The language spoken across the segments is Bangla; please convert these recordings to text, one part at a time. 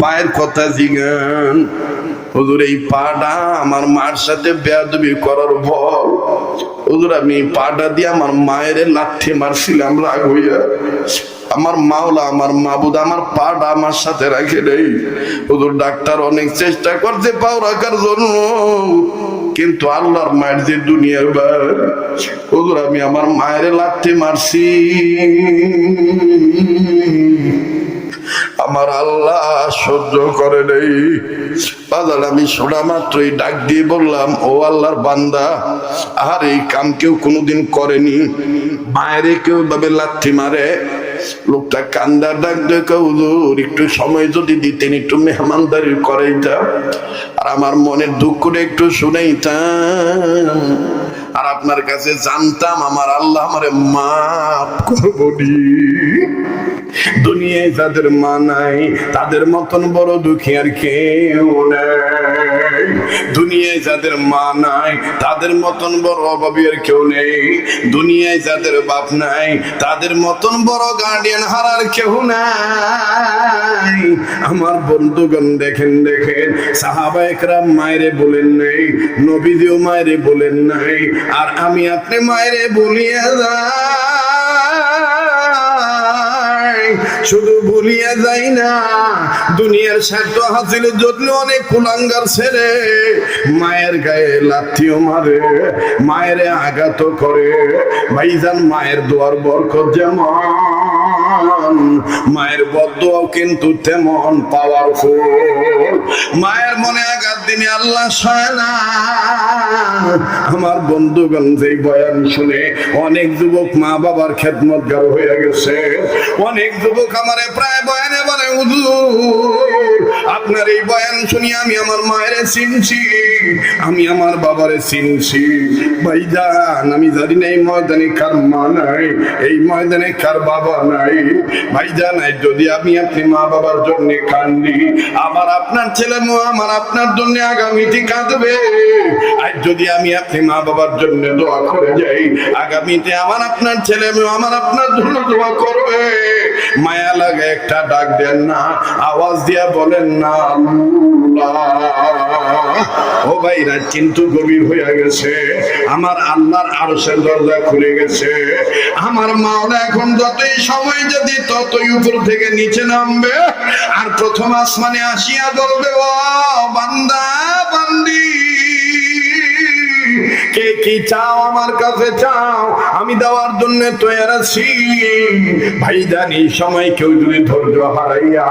পায়ের কথা জিগান হুজুর, এই পাটা আমার মার সাথে বেয়াদবি করার ফল হুজুর, আমি পাটা দিয়ে আমার মায়ের লাঠি মারছিলাম, রাগ হইয়া। আমার মাওলা আমার মাবুদ, আমার পাটা আমার সাথে রাখে নেই। হুজুর, ডাক্তার অনেক চেষ্টা করতে পাও রাখার জন্য, কিন্তু আল্লাহর মায়ের যে দুনিয়ার বার হুজুর, আমি আমার মায়ের লাঠি মারছি। আমার আল্লাহ সহ্য করে নেই। বাজার আমি শোনা মাত্রই ডাক দিয়ে বললাম, ও আল্লাহর বান্দা, আর এই কাম কেউ কোনোদিন করেনি। মায়েরে কেউ ভাবে লাথি মারে। লোকটা কান্দার ডাক দেখে, হুজুর, একটু সময় যদি দিতেন, একটু মেহমানদারি করাইতাম। আর আমার মনের দুঃখটা একটু শুনাইতাম। আর আপনার কাছে জানতাম, আমার আল্লাহ আমারে মাফ করবনি। দুনিয়ায় যাদের মা নাই, তাদের মতন বড় দুঃখী আর কেউ নেই। দুনিয়ায় যাদের মা নাই, তাদের মতন বড় অভাবী আর কেউ নেই। দুনিয়ায় যাদের বাপ নাই, তাদের মতন বড় গার্ডিয়ান হারার কেউ নাই। আমার বন্ধুগণ দেখেন দেখেন, সাহাবা একরাম মায়েরে বলেন নাই নবীদিও মায়েরে বলেন নাই, আর আমি আপনি মায়েরে বলিয়া যাই। শুধু ভুলিয়া যাই না, দুনিয়ার স্বার্থ হাসিলে যদিও অনেক কুলাঙ্গার ছেড়ে মায়ের গায়ে লাথিও মারে, মায়ের আঘাত করে। ভাইজান, মায়ের দোয়ার বরকত যেমন, মায়ের বদুয়াও কিন্তু তেমন পাওয়ারফুল মায়ের মনে আঘাত দিনে আল্লাহ সয় না আমার বন্ধুগণ, যেই বয়ান শুনে অনেক যুবক মা বাবার খেদমতগার হয়ে গেছে। অনেক যুবক আমারে প্রায় বয়ানে বলে, হুজুর, আপনার এই বয়ান শুনি আমি আমার মায়ের চিনছি, আমি আমার বাবারে চিনছি। ভাইজান আমি জানি না এই ময়দানে কার মা নাই, এই ময়দানে কার বাবা নাই। ভাইজান যদি আমি আপনি মা বাবার জন্য কান্দি, আমার আপনার ছেলে আমার আপনার জন্য আগামীতে কাঁদবে। আর যদি আমি আপনি মা বাবার জন্য দোয়া করে যাই। আগামীতে আমার আপনার ছেলে মেয়ে, আমার আপনার জন্য দোয়া করবে। মায়া লাগে একটা ডাক দেন না, আওয়াজ দিয়া বলেন না। ও ভাইরা, কিন্তু গভীর হয়ে গেছে। আমার আল্লাহর আরশের দরজা খুলে গেছে। আমার মাওলা এখন যতই সময় যদি ততই উপর থেকে নিচে নামবে, আর প্রথম আসমানে আসিয়া বলবে, ও বান্দা, বান্দি। কে কি চাও আমার কাছে চাও? আমি দেওয়ার জন্য তৈরি আছি। ভাই জানি সময় কেউ যদি ধৈর্য হারাইয়া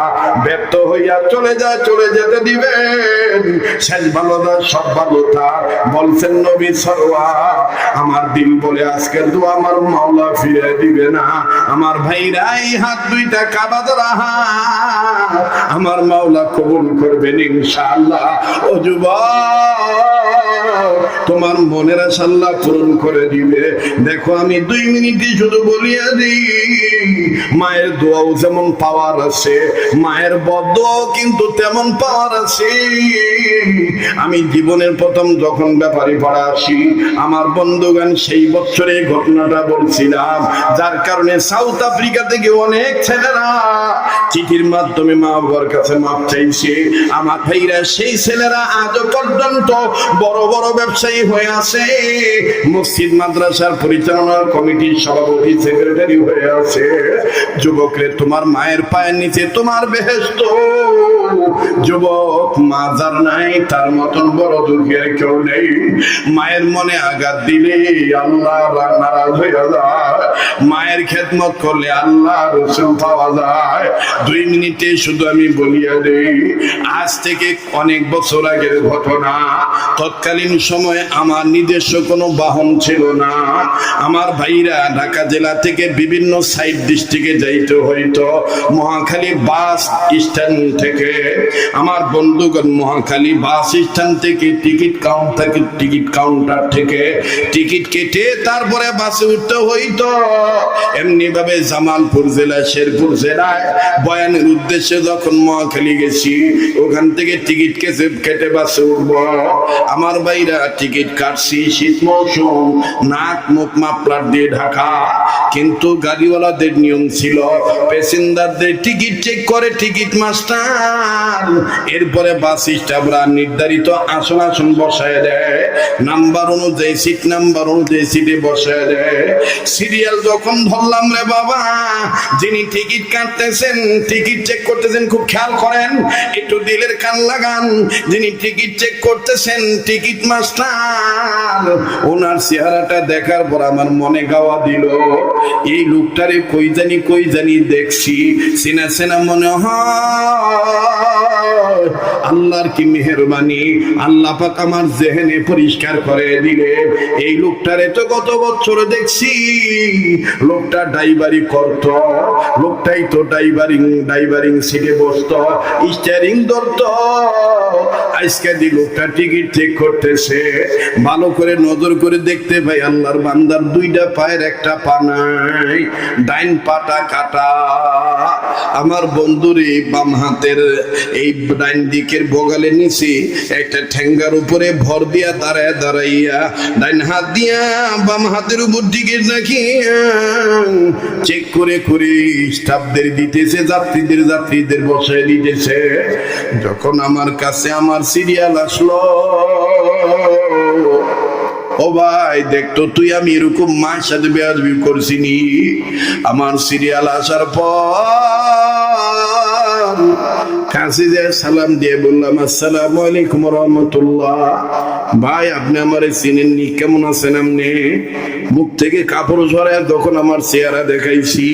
ব্যর্থ হইয়া চলে যায়, চলে যেতে দিবেন। শেষ ভালো না সব ভালো থাক বলছেন নবী সরওয়া আমার দিল বলে আজকে তো আমার মাওলা ফিরে দিবে না। আমার ভাইরা এই হাত দুইটা কাবা ধরা আমার মাওলা কবুল করবেন ইনশাআল্লাহ। ও যুবক, তোমার মনের আশা আল্লাহ পূরণ করে দিবে। দেখো, আমি দুই মিনিটই শুধু বলিয়া দিই, মায়ের দোয়াও যেমন পাওয়ার আছে, মায়ের বদোয়াও কিন্তু তেমন পাওয়ার আছে। আমি জীবনের প্রথম যখন ব্যাপারী পড়া আসি, আমার বন্ধুগান সেই বছরে ঘটনাটা বলছিলাম, যার কারণে সাউথ আফ্রিকা থেকে অনেক ছেলেরা চিঠির মাধ্যমে মা বাবার কাছে মাপ চাইছে। আমার ভাইরা, সেই ছেলেরা আজও পর্যন্ত বড় বড় ব্যবসায়ী হয়ে আছে। মসজিদ, মাদ্রাসার পরিচালনা কমিটির সভাপতি, সেক্রেটারি হয়ে আছে। যুবকরে, তোমার মায়ের পায়ের নিচে তোমার বেহেস্ত যুবক মা যার নাই, তার মতন বড় দুঃখের কেউ নেই। মায়ের মনে আঘাত দিলে আল্লাহ নারাজ হয়ে যায়। মায়ের খেদমত করলে আল্লাহ রসুল পাওয়া যায়। দুই মিনিটে শুধু আমি বলিয়া দেই, আজ থেকে অনেক বছর আগের ঘটনা। তৎকালীন সময়ে আমার নিজস্ব কোনো বাহন ছিল না। আমার ভাইরা ঢাকা জেলা থেকে বিভিন্ন সাইড ডিস্ট্রিক্টে যাইতে হইতো। মহাখালী বাস স্ট্যান্ড থেকে আমার বন্ধুগণ মহাখালী বাস স্ট্যান্ড থেকে টিকিট কাউন্টার টিকিট কাউন্টার থেকে টিকিট কেটে তারপরে বাসে উঠতে হইতো। এমনি ভাবে জামালপুর জেলা, শেরপুর জেলায় বয়ানের উদ্দেশ্যে যখন মহাখালী গেছি, ওখান থেকে টিকিট কেটে কেটে বাসে উঠবো। আমার ভাইরা টিকিট কাটছি শীত মৌসুম, নাক মুখ মাপলার দিয়ে ঢাকা। কিন্তু গাড়িওয়ালাদের নিয়ম ছিল, প্যাসেঞ্জারদের টিকিট চেক করে টিকিট মাস্টার। এরপরে বাস নির্ধারিত আসন আসন বসায় দেয়। নাম্বার অনুযায়ী সিট নাম্বার অনুযায়ী সিটে বসায় দেয়। সিরিয়াল যখন ধরলাম রে বাবা, যিনি টিকিট কাটতেছেন, টিকিট চেক করতেছেন, খুব খেয়াল করেন, একটু দিলের কান লাগান। যিনি টিকিট চেক করতেছেন, টিকিট মাস্টার, ওনার চেহারাটা দেখার পর আমার মনে গাওয়া দিল, এই লোকটারে কই জানি কই জানি দেখছি। চেনা চেনা মনে হয় আল্লাহর কি মেহরবানি? আল্লাহ পাক আমার জেহেনে পরিষ্কার করে দিলে। এই লোকটারে তো গত বছর দেখছি, লোকটা ড্রাইভারি করত, লোকটাই তো ড্রাইভারিং ড্রাইভারিং সিটে বসত স্টিয়ারিং ধরত। আজকে দি লোকটা টিকিট চেক করতেছে, ভালো করে নজর করে দেখতে ভাই, আল্লাহর বান্দার দুইটা পায়ের একটা পা নাই, ডাইন পাটা কাটা। আমার বন্ধুর এই বাম হাতের এই ডাইন দিকের বগালে নিচে একটা ঠেঙ্গার উপরে ভর দিয়া দাঁড়ায় দাঁড়াইয়া ডাইন হাত দিয়া বাম হাতের উপর টিকিট রাখিয়া চেক করে করে স্টাফদের দিতেছে, যাত্রীদের যাত্রীদের বসায় দিতেছে। যখন আমার কাছে আমার সিরিয়াল আসলো, ও ভাই দেখতো তুই, আমি এরকম মায়ের সাথে বেয়াদবি করছি নি আমার সিরিয়াল আসার পর কাছে যে সালাম দিয়ে বললাম, আসসালাম আলাইকুম রহমতুল্লাহ। ভাই, আপনি আমার চিনেননি কেমন আছেন আপনি? মুখ থেকে কাপড় ঝরায় তখন আমার চেহারা দেখাইছি।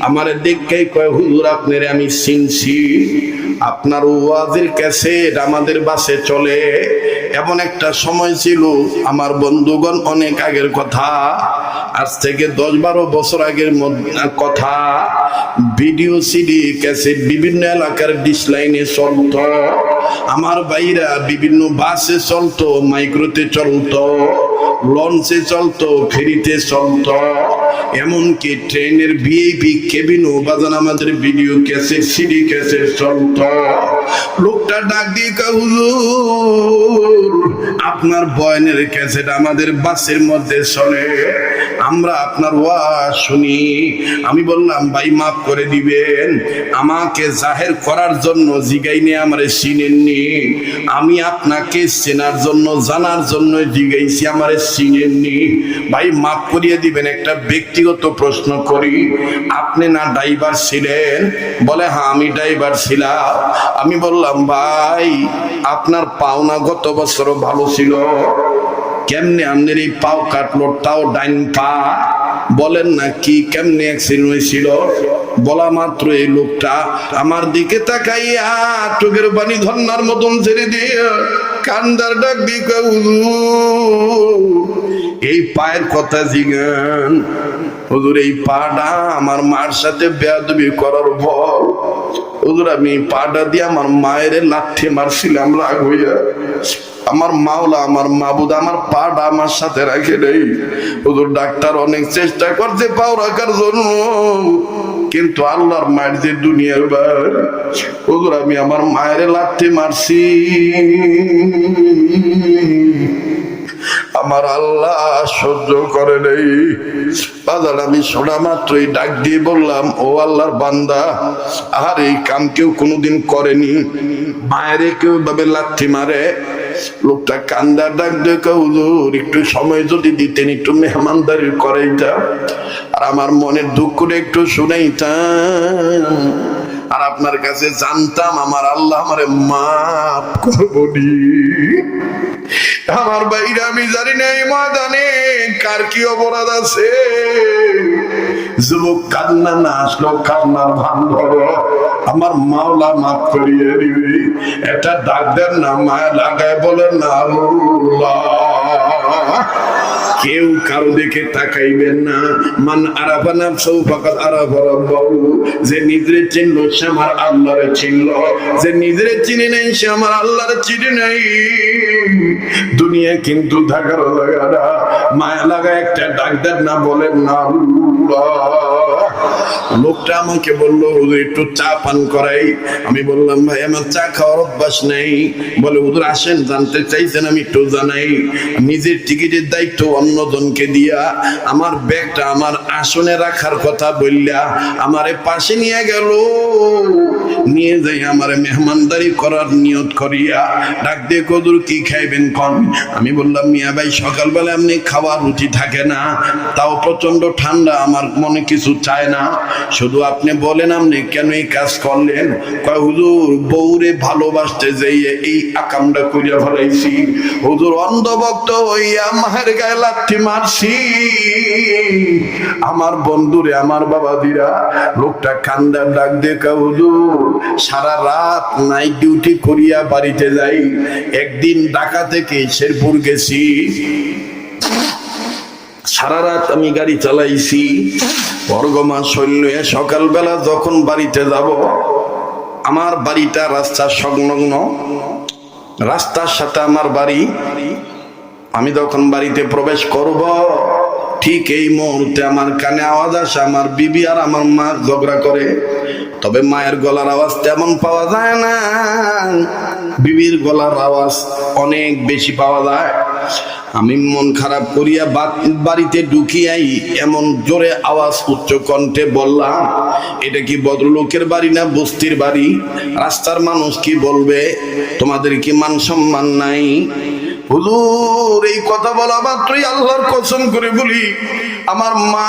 আমার দেখেই কয়, হুজুর, আপনার আমি চিনছি। আপনার ওয়াজের ক্যাসেট আমাদের বাসে চলে। এমন একটা সময় ছিল, আমার বন্ধুগণ অনেক আগের কথা, আজ থেকে দশ বারো বছর আগের কথা। ভিডিও, সিডি, ক্যাসেট বিভিন্ন এলাকার ডিসলাইনে চলত। আমার বাইরা বিভিন্ন বাসে চলতো, মাইক্রোতে চলতো। লঞ্চে চলতো, ফেরিতে চলতো। এমনকি ট্রেনের ভিআইপি কেবিনও বাজান আমাদের ভিডিও ক্যাসেট সিডি ক্যাসেট চলতো। লোকটা ডাক দিয়ে হুজুর আপনার বয়নের ক্যাসেট আমাদের বাসের মধ্যে চলে আমরা আপনার ওয়াজ শুনি। আমি বললাম, ভাই, মাফ করে দিবেন। আমাকে জাহের করার জন্য জিগাইনে আমার চিনেননি। আমি আপনাকে চেনার জন্য, জানার জন্য জিগাইছি, আমার চিনেননি। ভাই, মাফ করিয়ে দিবেন, একটা ব্যক্তিগত প্রশ্ন করি। আপনি না ড্রাইভার ছিলেন? বলে হ্যাঁ আমি ড্রাইভার ছিলাম। আমি বললাম, ভাই, আপনার পাওনা গত বছর ভালো ছিল। কেমনে আপনার এই পাও কাটলো তাও ডাইন পা? বলেন না কি কেমনে অ্যাক্সিডেন্ট হয়েছিল? বলা মাত্র এই লোকটা আমার দিকে তাকাইয়া চোখের পানি ধন্নার মতন ছেড়ে দিয়ে কান্দার ডাক দিয়ে কয়, এই পায়ের কথা জিগান হুজুর এই পাটা আমার মার সাথে বেয়াদবি করার ফল হুজুর আমি পাটা দিয়ে আমার মায়ের লাঠি মারছিলাম রাগ হইয়া আমার মাওলা, আমার মাবুদ, আমার পাটা আমার সাথে রাখে নেই হুজুর, ডাক্তার অনেক চেষ্টা করছে পাও রাখার জন্য, কিন্তু আল্লাহর মায়ের যে দুনিয়ার বার হুজুর, আমি আমার মায়ের লাঠি মারছি। আমার আল্লাহ সহ্য করে নেই। বাজার আমি শোনা মাত্রই ডাক দিয়ে বললাম, ও আল্লাহর বান্দা আর এই কাম কেউ কোনোদিন করেনি। মায়ের কেউ ভাবে লাথি মারে। লোকটা কান্দা ডাক দেখে, হুজুর, একটু সময় যদি দিতেন, একটু মেহমানদারি করাইতা আর আমার মনের দুঃখটা একটু শুনাইতাম। আর আপনার কাছে জানতাম আমার আল্লাহ আমারে মাফ করবনি আমার বাইরে আমি জানি না এই ময়দানে কার কি অপরাধ আছে। যুবক কান্না না আসলো কান্নার ভান ধরো আমার মাওলা মাফ করিয়ে দিবি। এটা ডাক্তার না, মায়া লাগায় বলেন না আল্লাহ। কেউ কারও দিকে তাকাইবেন না। মান আরাফা নাফসাহু ফাকাদ আরাফা রাব্বাহু। যে নিজরে চিনলো সে আমার আল্লাহরে চিনলো। যে নিজরে চিনে নাই, সে আমার আল্লাহরে চিনে নাই। দুনিয়া কিন্তু থাকার লাগা মায়া লাগা একটা ডাক্তার না বলেন না লোকটা আমাকে বলল, হুজুর, একটু চা পান করাই। আমি বললাম, ভাই, আমার চা খাওয়ার অভ্যাস নেই। বলে, হুজুর, আসেন, জানতে চাইছেন, আমি একটু জানাই। নিজের টিকিটের দায়িত্ব অন্যজনকে দিয়া, আমার ব্যাগটা আমার আসনে রাখার কথা বললা, আমারে পাশে নিয়ে গেল। নিয়ে যাই আমার মেহমানদারি করার নিয়ত করিয়া, ডাক দিয়ে কদুর কি খাইবেন কন? আমি বললাম, মিয়া ভাই, সকালবেলা এমনি খাওয়ার রুচি থাকে না, তাও প্রচণ্ড ঠান্ডা, আমার মনে কিছু চায় না। শুধু আপনি বলেন আপনি কেন এই কাজ করলেন? কয়, হুজুর, বউরে ভালোবাসতে যাইয়ে এই আকামটা করিয়া ফেলাইছি। হুজুর, অন্ধভক্ত গায়ে লাথি মারছি। আমার বন্ধুরে, আমার বাবা দিরা লোকটা কান্দার ডাক হুজুর, সারা রাত নাইট ডিউটি করিয়া বাড়িতে যাই। একদিন ঢাকা থেকে শেরপুর গেছি। সারা রাত আমি গাড়ি চালাইছি। বর্গমা শৈল্য সকালবেলা যখন বাড়িতে যাব, আমার বাড়িটা রাস্তা সংলগ্ন। রাস্তার সাথে আমার বাড়ি আমি যখন বাড়িতে প্রবেশ করব, ঠিক এই মুহূর্তে আমার কানে আওয়াজ আসে, আমার বিবি আর আমার মা ঝগড়া করে। তবে মায়ের গলার আওয়াজ তেমন পাওয়া যায় না। বিবির গলার আওয়াজ অনেক বেশি পাওয়া যায়। আমি মন খারাপ করিয়া বাড়িতে ঢুকিয়াই এমন জোরে আওয়াজ উচ্চ কণ্ঠে বললাম, এটা কি ভদ্রলোকের বাড়ি না বস্তির বাড়ি? রাস্তার মানুষ কি বলবে? তোমাদের কি মান সম্মান নাই? হুজুর, এই কথা বলা মাত্রই আল্লাহর কসম করে বলি, আমার মা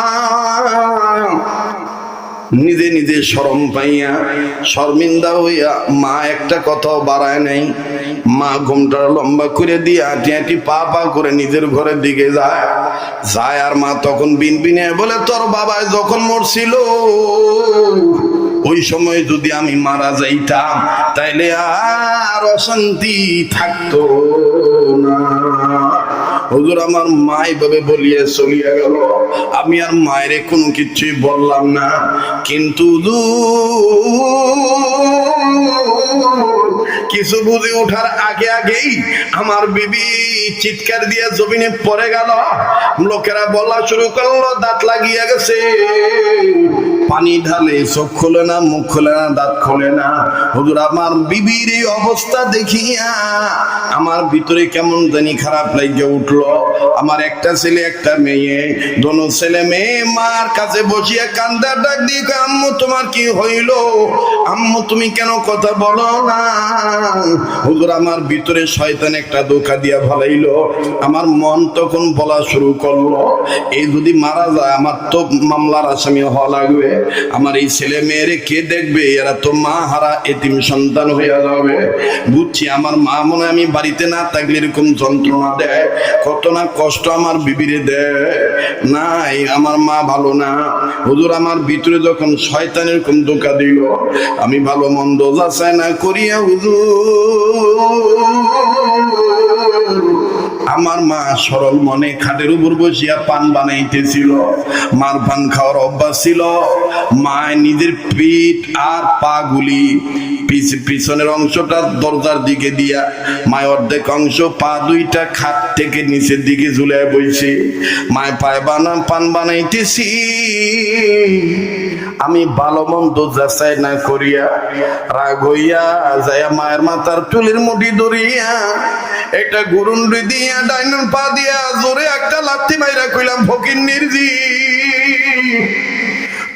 নিজে নিজে শরম পাইয়া, শর্মিন্দা হইয়া মা একটা কথাও বাড়ায় নাই। মা ঘুমটা লম্বা করে দিয়ে আটি আটি পা পা করে নিজের ঘরের দিকে যায়। যায় আর মা তখন বিন বিনে বলে, তোর বাবায় যখন মরছিল ওই সময় যদি আমি মারা যাইতাম তাইলে আর অশান্তি থাকতো না। হুজুর আমার মা এইভাবে বলিয়ে চলিয়া গেল। আমি আর মায়ের কোনো কিছুই বললাম না। কিন্তু হুজুর, কিছু বুঝে ওঠার আগে আগেই আমার বিবি চিৎকার দিয়ে জমিনে পড়ে গেল। লোকেরা বলা শুরু করল, দাঁত লাগিয়ে গেছে। পানি ঢালে চোখ খোলে না, মুখ খোলে না, দাঁত খোলে না। হুজুর, আমার বিবির এই অবস্থা দেখিয়া আমার ভিতরে কেমন জানি খারাপ লাগে উঠল। আমার একটা ছেলে, একটা মেয়ে, দোনো ছেলে মেয়ে, মার কাছে বসিয়া কান্দার ডাক দিয়ে আম্মু, তোমার কি হইল? আম্মু, তুমি কেন কথা বলো না? হুজুর, আমার ভিতরে শয়তান একটা ধোকা দিয়া ভালাইলো আমার মন তখন বলা শুরু করল, এই যদি মারা যায়, আমার তো মামলার আসামি হওয়া লাগবে। আমার এই ছেলে মেয়েরে কে দেখবে? এরা তো মা হারা এতিম সন্তান হইয়া যাবে। বুঝছি, আমার মা মনে আমি বাড়িতে না থাকলে এরকম যন্ত্রণা দেয়। কত না কষ্ট আমার বিবিরে দেয়। নাই, আমার মা ভালো না। হুজুর, আমার ভিতরে যখন শয়তান এরকম ধোকা দিল, আমি ভালো মন্দ যাচাই না করিয়া হুজুর আমার মা সরল মনে খাটের উপর বসিয়া পান বানাইতেছিল। মার পান খাওয়ার অভ্যাস ছিল। মা নিজের পিঠ আর পা গুলি পিছ- পিছনের অংশটা দরজার দিকে দিয়া মায় অর্ধেক অংশ পা দুইটা খাট থেকে নিচের দিকে ঝুলে বইছে। মায় পায়ে বানা পান বানাইতেছি। আমি ভালো মন্দ যাচাই না করিয়া রাগ হইয়া যাইয়া মায়ের মাথার চুলের মুঠি ধরিয়া একটা গুরুন্ডি দিয়া ডাইন পা দিয়া জোরে একটা লাথি মাইরা কইলাম, ফকির নির্জি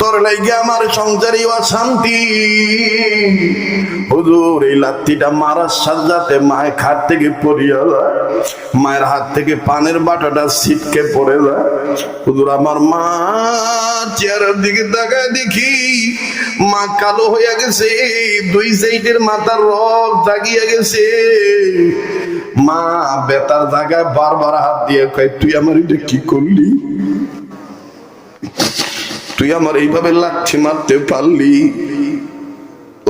তোর লাইগে আমার সংসারে অশান্তি। হুজুর, এই লাত্তিটা মারার সাজাতে মায়ের খাট থেকে পড়িয়া যায়, মায়ের হাত থেকে পানের বাটাটা ছিটকে পড়ে যায়। হুজুর, আমার মা চেয়ারের দিকে তাকায় দেখি, মা কালো হইয়া গেছে, দুই সাইডের মাথার রক জাগিয়া গেছে। মা বেতার জায়গায় বারবার হাত দিয়ে কয়, তুই আমার এটা কি করলি? তুই আমার এইভাবে লাঠি মারতে পারলি?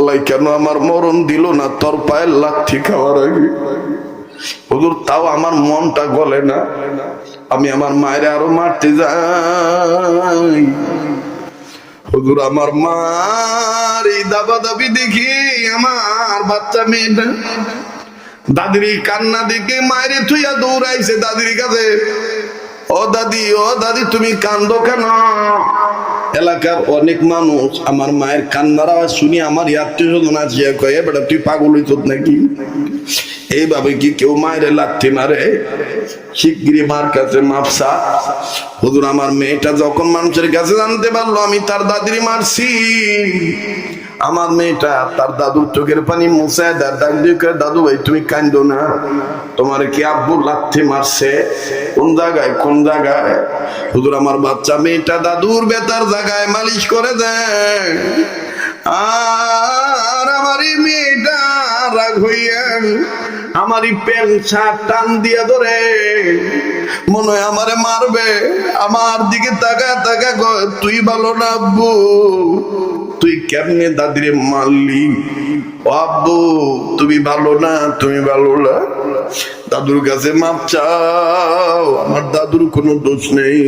লাই কেন আমার মরণ দিল না? তোর পায়ের লাঠি খাওয়ার আগে। হুজুর, তাও আমার মনটা গলে না। আমি আমার মায়ের আরও মারতে যাই। হুজুর, আমার মার এই দাবা দাবি দেখি আমার বাচ্চা মেয়েটা দাদির কান্না দেখে মায়ের থুইয়া দৌড়াইছে দাদির কাছে। ও দাদি ও দাদি, তুমি কান্দো কেন? এলাকার অনেক মানুষ আমার মায়ের কান্নার আওয়াজ শুনি আমার আত্মীয় স্বজন আছে কয়ে, বেটা, তুই পাগল হইত নাকি? এইভাবে কি কেউ মায়ের লাথি মারে? শিগগিরি মার কাছে মাপসা হুজুর, আমার মেয়েটা যখন মানুষের কাছে জানতে পারল, আমি তার দাদির মারছি। আমার মেয়েটা তার দাদুর চোখের পানি মুসায় ডাক দিয়ে দাদু ভাই তুমি কান্দো না। তোমার কি আব্বু লাথি মারছে? কোন জায়গায় কোন জায়গায়? হুজুর, আমার বাচ্চা মেয়েটা দাদুর বেতার জায়গায় মালিশ করে দেয়। আর আমার মেয়েটা রাগ হইয়া আমারই প্যান্ট শার্ট টান দিয়া ধরে। মনে হয় আমারে মারবে। আমার দিকে তাকা তাকা কয়, তুই ভালো না আব্বু। তুই কেমনে দাদিরে মারলি? আব্বু তুমি ভালো না তুমি ভালো না। দাদুর কাছে মাপ চাও আমার দাদুর কোনো দোষ নেই।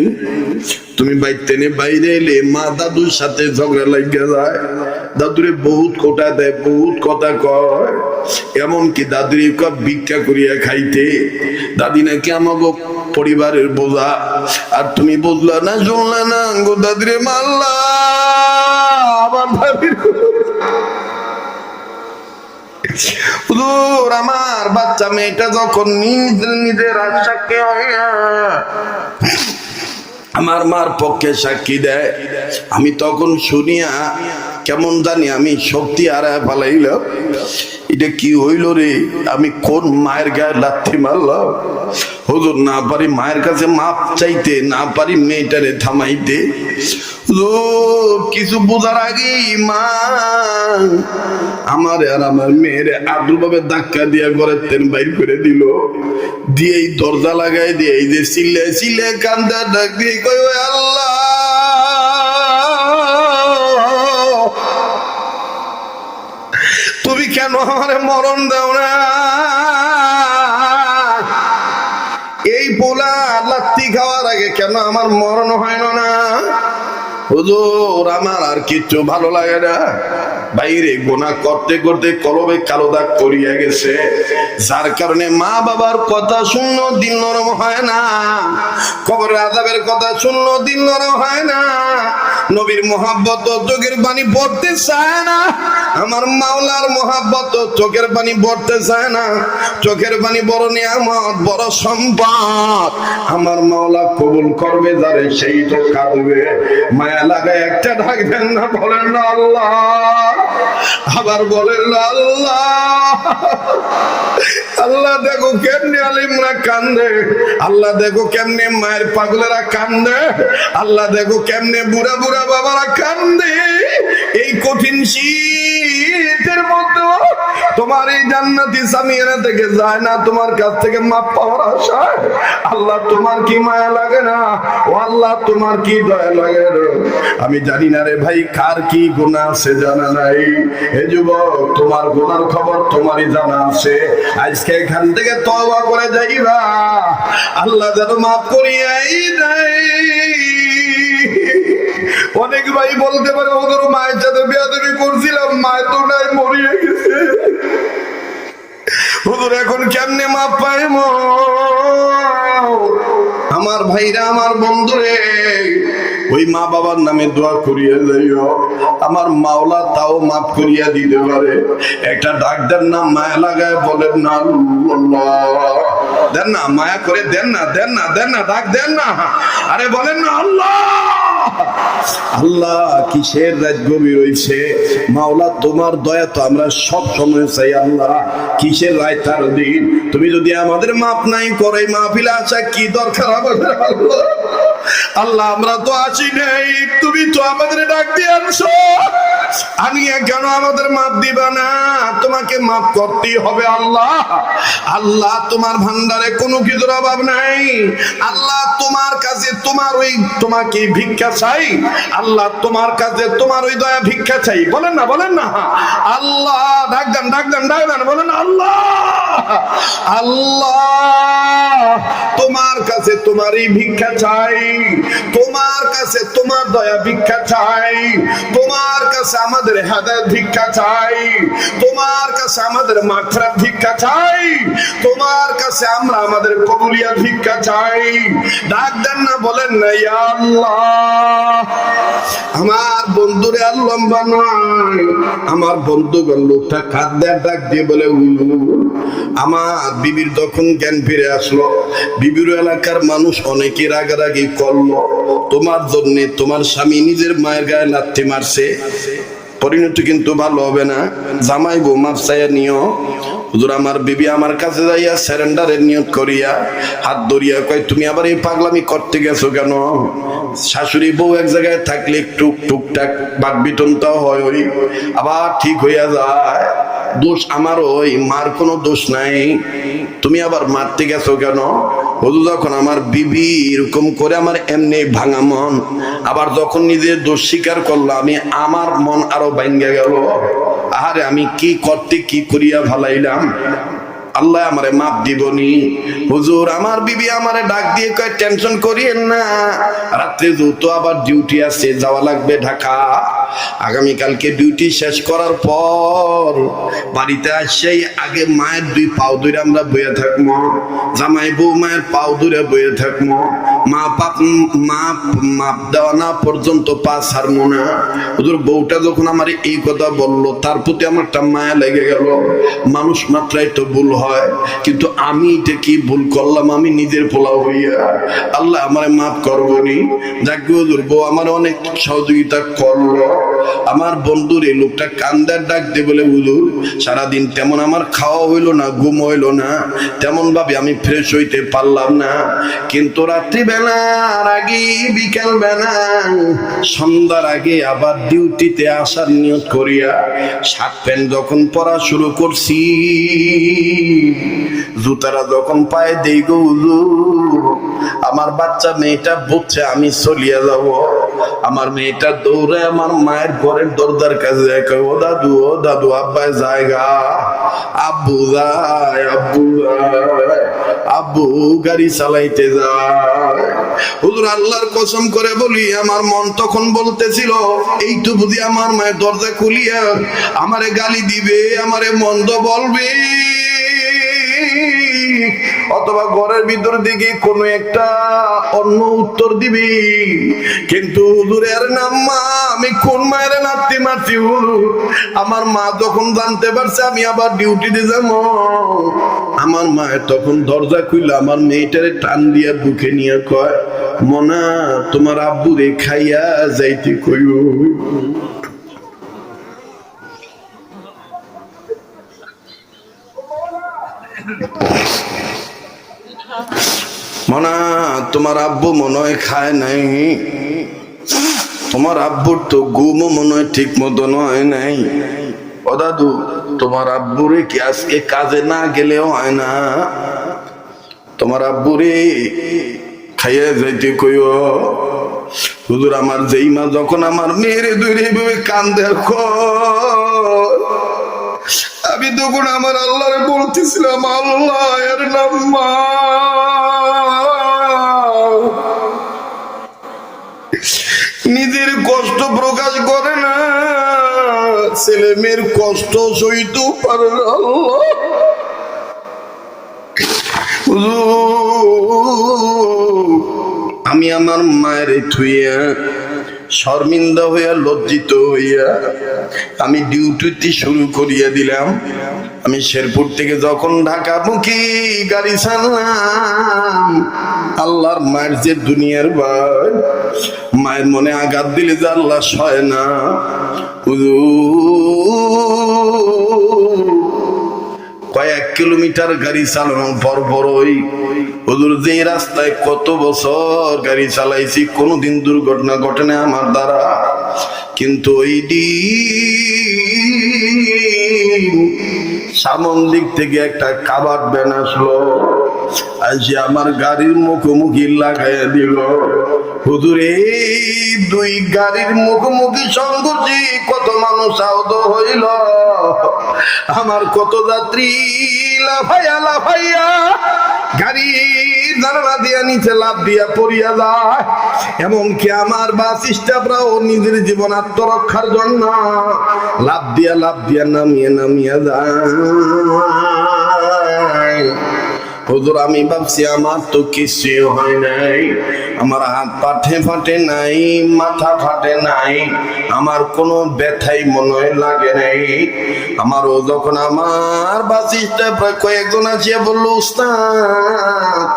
তুমি বাইতে নে বাইরে এলে মা দাদুর সাথে ঝগড়া লাগিয়ে যায়। দাদুরে বহুত কোটা দেয় বহুত কথা কয়। এমনকি দাদুরে কব ভিক্ষা করিয়া খাইতে। দাদি নাকি আমাকে পরিবারের বোঝা। আর তুমি বুঝলা না, শুনলা না? গো দাদিরে মারলা। আমার দাদির আমার বাচ্চা মেয়েটা যখন নিজের নিজের আশাকে হইয়া আমার মার পক্ষে সাক্ষী দেয়। আমি তখন শুনিয়া, কেমন জানি আমি শক্তি আড়ায় পালাইল এটা কি হইল রে? আমি কোন মায়ের গায়ে লাথি মারলাম? হজুর, না পারি মায়ের কাছে মাপ চাইতে, না পারি মেয়েটারে থামাইতে। হুজুর কিছু বোঝার আগেই মা আমার আর আমার মেয়ের আদুর ভাবে ধাক্কা দিয়া ঘরের তেন বাইর করে দিল। দিয়ে এই দরজা লাগাই দিয়ে এই যে সিলে সিলে কান্দা ডাক দিয়ে কই আল্লাহ, তুমি কেন আমারে মরণ দাও না? এই পোলা লাত্তি খাওয়ার আগে কেন আমার মরণ হয় না? হুজুর আমার আর কিচ্ছু ভালো লাগে না। বাইরে গোনা করতে করতে কলবে কালো দাগ করিয়া গেছে। যার কারণে মা বাবার কথা শূন্য দিন নরম হয় না। কবর আজাবের কথা শূন্য দিন নরম হয় না। নবীর মোহাব্বত চোখের পানি পড়তে চায় না। আমার মাওলার মোহাব্বত চোখের পানি পড়তে চায় না। চোখের পানি বড় নিয়ামত, বড় সম্পদ। আমার মাওলা কবুল করবে, যারে সেই তো কাঁদবে। মায়া লাগায় একটা ঢাক দেন না, বলেন না আল্লাহ। আবার বলেন, আল্লাহ আল্লাহ দেখো কেমনি আলিমরা কান্দে, আল্লাহ দেখো কেমনি মায়ের পাগলেরা কান্দে, আল্লাহ দেখো কেমনে বুড়া বুড়া বাবারা কান্দে। এই কঠিন শীতের মধ্যে তোমার এই জান্নাতি সামিয়ানা থেকে যায় না, তোমার কাছ থেকে মাপ পাওয়ার আশায় আল্লাহ, তোমার কি মায়া লাগে না? ও আল্লাহ, তোমার কি দয়া লাগে? আমি জানি না রে ভাই, কার কি গুণা আছে জানা নাই। হে যুবক, তোমার গুনার খবর তোমারই জানা আছে। আজকে এখান থেকে তওবা করে যাইবা। আল্লাহ যেন মাফ করিয়াই দেয়। অনেক ভাই বলতে পারে ওদের মায়ের সাথে বেয়াদবি করছিলাম মায়ের তো নাই, মরিয়ে গেছে। হুজুর, এখন কেমনে মাপ পাইব? আমার ভাইরা, আমার বন্ধুরে, ওই মা বাবার নামে দোয়া করিয়া যাইও আমার মাওলা তাও মাফ করিয়া দিতে পারে। একটা ডাক্তার নাম মায়া লাগায় বলেন না দেন না, মায়া করে দেন না দেন না দেন না, ডাক দেন না। আরে বলেন না, আল্লাহ। আল্লাহ কিসের রাত গভীর মাওলা, তোমার দয়া তো আমরা সব সময় চাই, আল্লাহ। কিসের রায় তার দিন? তুমি যদি আমাদের মাপ নাই করে, মাহফিলা আসা কি দরকার আমাদের আল্লাহ? আল্লাহ, আমরা তো আসি নাই। তুমি তো আমাদের ডাক দিয়ে আনছো। আমি কেন আমাদের মাপ দিবা না? তোমাকে মাপ করতেই হবে আল্লাহ। আল্লাহ, তোমার ভান্ডারে কোনো কিছুর অভাব নাই। আল্লাহ, তোমার কাছে তোমার ওই তোমাকে ভিক্ষা চাই। আল্লাহ, তোমার কাছে তোমার ওই দয়া ভিক্ষা চাই। বলেন না বলেন না। আল্লাহ, ডাক দেন ডাক দেন ডাক দেন, বলেন আল্লাহ। আল্লাহ, তোমার কাছে তোমারই ভিক্ষা চাই। তোমার কাছে তোমার দয়া ভিক্ষা চাই। তোমার কাছে আমাদের ভিক্ষা চাই। তোমার কাছে আমাদের ভিক্ষা চাই। তোমার কাছে আমরা আমাদের কবুলিয়া ভিক্ষা চাই। ডাক দেন না, বলেন না আল্লাহ। আমার বন্ধুরে আর লম্বা নয়। আমার বন্ধুগণ লোকটা ডাক দিয়ে বলে আমার বিবির তখন জ্ঞান ফিরে আসলো, বিবির এলাকার মানুষ অনেকে রাগারাগি করল। তোমার জন্য তোমার স্বামী নিজের মায়ের গায়ে লাথি মারছে। পরিণতি কিন্তু ভালো হবে না। জামাই বউ, মাপ চাইয়া নিও। হুজুর, আমার বিবি আমার কাছে যাইয়া স্যারেন্ডারের নিয়ত করিয়া হাত ধরিয়া কয়, তুমি আবার এই পাগলামি করতে গেছো কেন? শাশুড়ি বউ এক জায়গায় থাকলে একটু টুকটাক বাক বিতনটাও হয়। ওই আবার ঠিক হইয়া যায়। দোষ আমার ওই মার কোনো দোষ নাই। তুমি আবার মারতে গেছো কেন? হুজুর যখন আমার বিবি এরকম করে আমার এমনি ভাঙা মন, আবার যখন নিজের দোষ স্বীকার করল, আমি আমার মন আরও ভাঙ্গে গেল। আহারে, আমি কি করতে, কি করিয়া ভালাইলাম? আল্লাহ আমারে মাপ দিবনি। হুজুর, আমার বিবি আমারে ডাক দিয়ে কয়, টেনশন করিয়েন না। রাত্রে যেহেতু আবার ডিউটি আছে, যাওয়া লাগবে ঢাকা। আগামী কালকে ডিউটি শেষ করার পর বাড়িতে আসেই আগে মায়ের দুই পাও ধরে আমরা বয়ে থাকব, জামাই বউ মায়ের পাও ধরে বয়ে থাকব। মা পাপ মা, মাপ দেওয়া না পর্যন্ত পা ছাড়বো না। হুজুর, বউটা যখন আমার এই কথা বলল, তার প্রতি আমার একটা মায়া লেগে গেল। মানুষ মাত্রাই তো ভুল হয়, কিন্তু আমি এটা কি ভুল করলাম? আমি নিজের পোলাও হইয়া আল্লাহ আমার মাফ করবনি যাকে ওদের বউ আমার অনেক সহযোগিতা করল। আমার বন্ধুর এই লোকটা কান্দার ডাক দে বলে, হুজুর, সারাদিন তেমন আমার খাওয়া হইল না, ঘুম হইল না। তেমন ভাবে আমি ফ্রেশ হইতে পারলাম না। কিন্তু রাত্রিবেলার আগে বিকেল বেলা সন্ধ্যার আগে আবার ডিউটিতে আসার নিয়ত করিয়া শার্ট প্যান্ট যখন পরা শুরু করছি জুতারা যখন পায়ে দেই গো আমার বাচ্চা মেয়েটা বুঝছে আমি চলিয়া যাব। আমার মেয়েটা দৌড়ে আমার মায়ের ঘরের দরজার কাছে ও দাদু ও দাদু আব্বাই জায়গা। আব্বু যায়, আব্বু আব্বু গাড়ি চালাইতে যায়। হুজুর আল্লাহর কসম করে বলি, আমার মন তখন বলতেছিল এই বুঝি আমার মায়ের দরজা খুলিয়া আমারে গালি দিবে, আমারে মন্দ বলবে। অথবা ঘরের ভিতর দিকে কোনো একটা অন্য উত্তর দিবি। কিন্তু হুজুরের নাম মা, আমি কোন মায়ের নাতি মাতি আমার মা যখন জানতে পারছে, আমি আবার ডিউটিতে যাব। আমার মায়ের তখন দরজা খুললে, আমার মেয়েটারে টান দিয়া বুকে নিয়ে কয়, মনা, তোমার আব্বু রে খাইয়া যাইতে কইও। মনা তোমার আব্বু মনে খায় নাই। তোমার আব্বুর তো ঘুমও মনে হয় ঠিক মতো নয় নাই। ও দাদু তোমার আব্বুরে কি আজকে কাজে না গেলেও হয় না? তোমার আব্বুরে খাইয়া যাইতে কইও। হুজুর আমার যেই মা যখন আমার মেয়েরে ভাবে কান্দে কয়, আমি তখন আমার আল্লাহরে বলতেছিলাম আল্লাহ এর নাম নিজের কষ্ট প্রকাশ করে না, ছেলে মেয়ের কষ্ট সইতে পারে আল্লাহ। আমি আমার মায়ের থুইয়া শর্মিন্দা হইয়া লজ্জিত হইয়া আমি ডিউটিতে শুরু করিয়া দিলাম। আমি শেরপুর থেকে যখন ঢাকা মুখী গাড়ি ছাড়লাম, আল্লাহর মায়ের যে দুনিয়ার ভাই মায়ের মনে আঘাত দিলে যে আল্লাহ সয় না। কয়েক কিলোমিটার গাড়ি চালানোর পর পরই হুজুর যে রাস্তায় কত বছর গাড়ি চালাইছি, কোনোদিন দুর্ঘটনা ঘটে না আমার দ্বারা। কিন্তু ওই দিন সামন দিক থেকে একটা কাবার ব্যান আসলো। আসে আমার গাড়ির মুখোমুখি লাগাই দিল। হুজুর, এই দুই গাড়ির মুখোমুখি সংঘর্ষে কত মানুষ আহত হইল। আমার কত যাত্রী, লাফাইয়া লাফাইয়া গাড়ি জানালা দিয়া, নিচে লাভ দিয়া পড়িয়া যায়। এমনকি আমার বাস স্টাফরাও নিজের জীবন আত্মরক্ষার জন্য লাভ দিয়া লাভ দিয়া নামিয়ে, নামিয়া যায়। হুজুর, আমি ভাবছি আমার তো কিছু হয় নাই। আমার হাত পাঠে ফাটে নাই, মাথা ফাটে নাই, আমার কোনো ব্যথাই মনে লাগে নাই। আমারও যখন আমার বাসিসটা কয়েকজন আসিয়া বলল, উস্তাদ,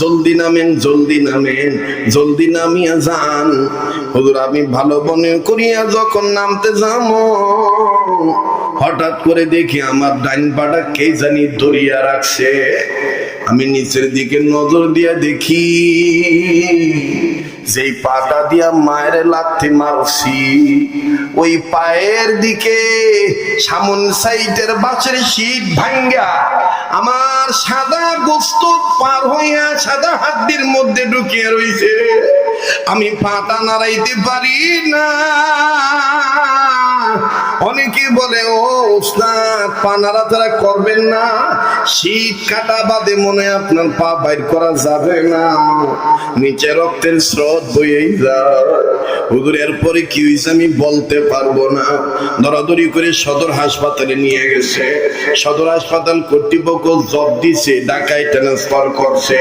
জলদি নামেন জলদি নামেন, জলদি নামিয়া যান। হুজুর, আমি ভালো মনে করিয়া যখন নামতে যাম, হঠাৎ করে দেখি আমার ডাইন পাটা কে জানি ধরিয়া রাখছে। আমি নিচের দিকে নজর দিয়া দেখি, যেই পাটা দিয়া মায়ের লাথি মারছি, ওই পায়ের দিকে সামন সাইটের বাসের শীত ভাঙ্গা, আমার সাদা গোস্ত পার হইয়া সাদা হাড্ডির মধ্যে ঢুকিয়ে রইছে। আমি পাটা নাড়াইতে পারি না। অনেকে বলে, ও উস্তাদ, পা নাড়াচাড়া করবেন না। শীত কাটা বাদে মনে আপনার পা বাইর করা যাবে না। নিচে রক্তের স্রোত বইয়েই যায়। হুজুর, এরপরে কি হয়েছে আমি বলতে পারব না। দরাদরি করে সদর হাসপাতালে নিয়ে গেছে। সদর হাসপাতাল কর্তৃপক্ষ জব দিছে, ঢাকায় ট্রান্সফার করছে।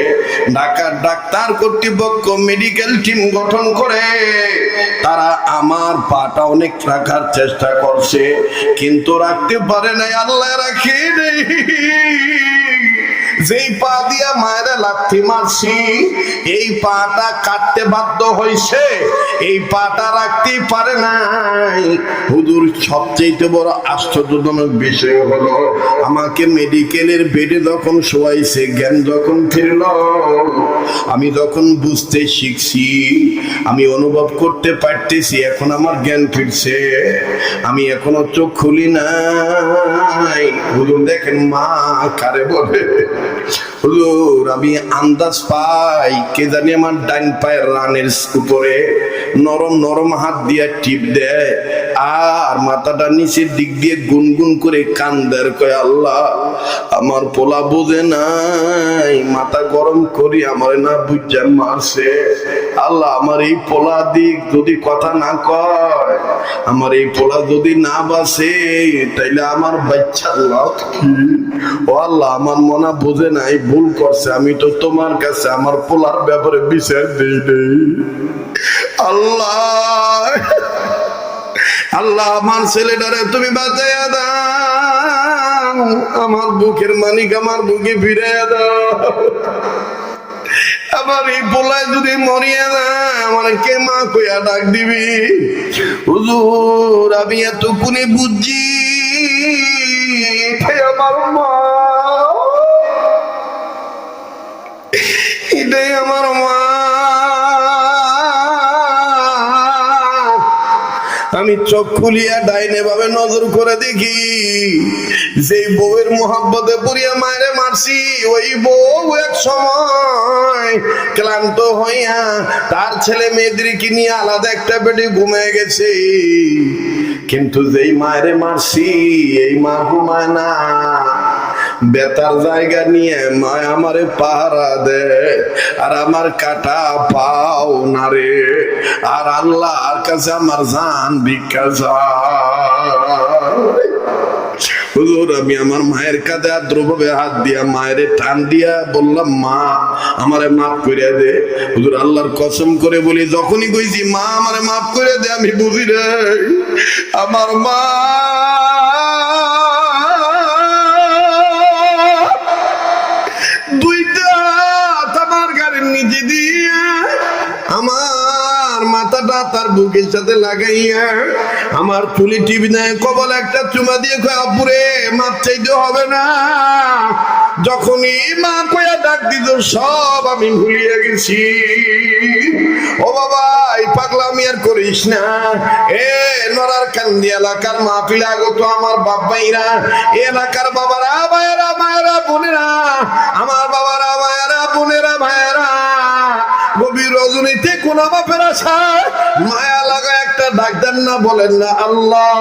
ঢাকার ডাক্তার কর্তৃপক্ষ মেডিকেল টিম গঠন করে। তারা আমার পাটা অনেক রাখার চেষ্টা করছে। কিন্তু রাখতে পারে নাই আল্লাহ রাখি নেই যেই পা দিয়া মায়েরা লাথি মারছি, এই পাটা কাটতে বাধ্য হইছে। এই পাটা রাখতেই পারে নাই। হুজুর সবচেয়ে বড় আশ্চর্যজনক বিষয় হলো, আমাকে মেডিকেলের বেডে যখন শোয়াইছে, জ্ঞান যখন ফিরল, আমি যখন বুঝতে শিখছি, আমি অনুভব করতে পারতেছি, এখন আমার জ্ঞান ফিরছে। আমি এখনও চোখ খুলি নাই। হুজুর দেখেন মা কারে বলে। হুজুর, আমি আন্দাজ পাই, কে জানি আমার ডাইন পায়ের রানের উপরে নরম নরম হাত দিয়ে টিপ দেয়। আর মাথাটা নিচের দিক দিয়ে গুনগুন করে কান্দার কয় আল্লাহ, আমার পোলা বোঝে নাই, মাথা গরম করি, আমার না বুঝা মারছে। আল্লাহ, আমার এই পোলা দিক যদি কথা না কয়, আমার এই পোলা যদি না বাসে, তাইলে আমার বাচ্চা লাভ কি? ও আল্লাহ, আমার মনা বোঝে নাই, ভুল করছে, আমি তো তোমার কাছে আমার পোলার ব্যাপারে বিচার দিই আল্লাহ! আল্লাহ আমার ছেলেটারে তুমি বাঁচাইয়া দাও। আমার বুকের মানিক আমার বুকে ফিরে দাও। যদি কে ডাক দিবি? আমি এত বুঝছি। এটাই আমার মা। চোখ খুলিয়া ডাইনে ভাবে নজর করে দেখি যে বউয়ের মোহাব্বতে পুরিয়া মায়ের মারছি, ওই বউ এক সময় ক্লান্ত হইয়া তার ছেলে মেয়েদের কি নিয়ে আলাদা একটা বেডে ঘুমিয়ে গেছে। কিন্তু যেই মায়ের মারছি, এই মা ঘুমায় না। বেতার জায়গা নিয়ে মা আমারে পাহারা দে। আর আমার কাটা পাও না রে। আর আল্লাহর কাছে আমার জান ভিক্ষা চাই। হুজুর, আমি আমার মায়ের কাঁধে আদ্রভাবে হাত দিয়া মায়ের টান দিয়া বললাম, মা, আমারে মাফ করে দে। হুজুর, আল্লাহর কসম করে বলি, যখনই কইছি, মা, আমারে মাফ করে দে, আমি বুঝি রে আমার মা তার বুকের সাথে লাগাইয়া আমার চুলি টিভি নেয়, কবল একটা চুমা দিয়ে আপুরে মাপ চাইতে হবে না। যখনই মা কয়া ডাক দিত সব আমি ভুলিয়ে গেছি। ও বাবা, এই পাগলামি আর করিস না। এ নরার কান্দি এলাকার মাহফিল, আগত আমার বাবাইরা এলাকার বাবারা, ভাইয়েরা, মায়েরা, বোনেরা, আমার বাবারা মায়েরা বোনেরা, ভাইয়েরা। গভীর রজনীতে কোন বাপের আশায় মায়া লাগা একটা ডাক দেন না বলেন না আল্লাহ।